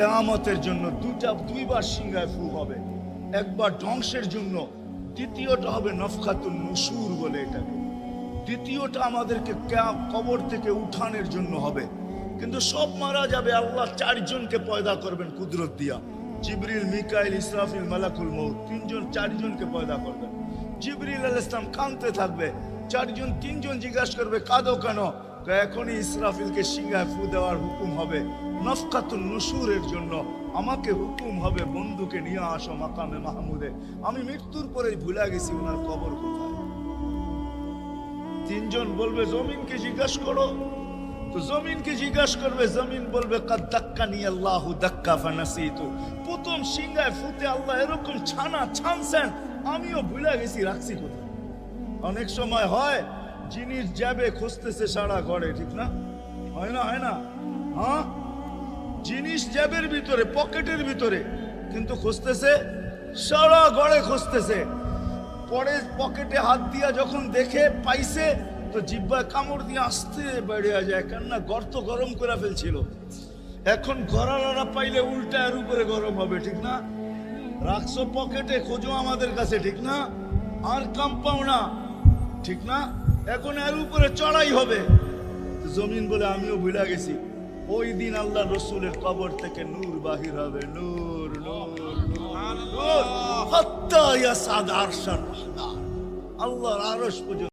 কেয়ামতের জন্য দুটা দুইবার সিংহায় ফু হবে। একবার ধ্বংসের জন্য, দ্বিতীয়টা হবে নফখাতুন নসুর বলে এটাকে। দ্বিতীয়টা আমাদেরকে কবর থেকে উঠানের জন্য হবে। কিন্তু সব মারা যাবে আল্লাহ চারজনকে পয়দা করবেন কুদরত দিয়া। জিবরিল, মিকাইল, ইসরাফিল, মালাকুল মৌত তিনজন, চারজনকে পয়দা করবেন। জিবরিল আল ইসলাম কাঁদতে থাকবে। চারজন, তিনজন জিজ্ঞাসা করবে, কাঁদো কেন? এখনই ইসরাফিলকে সিংহায় ফু দেওয়ার হুকুম হবে। নফকাতুন নসুরের জন্য আমাকে হুকুম হবে বন্ধুকে নিয়ে আসো মাকামে মাহমুদে। আমি মৃত্যুর পরেই ভুলে গেছি ওনার কবর কোথায়। তিনজন বলবে, জমিনকে জিজ্ঞাসা করো। তো জমিনকে জিজ্ঞাসা করবে, জমিন বলবে আল্লাহু দাক্কা প্রথম সিংহায় ফুতে আল্লাহ এরকম ছানা ছানছেন, আমিও ভুলে গেছি, রাখছি কোথায়? অনেক সময় হয় জিনিস যাবে খুঁজতেছে সারা ঘরে, ঠিক না? হয় না হয় না? হ্যাঁ? জিনিস জ্যাবের ভিতরে, পকেটের ভিতরে, কিন্তু খুঁজতেছে, সারা ঘরে খুঁজতেছে। পরে পকেটে হাত দিয়া যখন দেখে, পাইছে, তো জিব্বায় কামড় দিয়ে আসতে বেড়ে যায়, কেননা গর্ত গরম করে ফেলছিল। এখন গড়ালারা পাইলে উল্টা এর উপরে গরম হবে, ঠিক না? রাখছো পকেটে, খোঁজো আমাদের কাছে, ঠিক না? আর কাম পাও না। ঠিক না? এখন এর উপরে চড়াই হবে। জমিন বলে আমিও ভুলে গেছি। ওই দিন আল্লাহ রসুলের কবর থেকে নূর বাহির হবে। নূর নূর আল্লাহর আরশ পর্যন্ত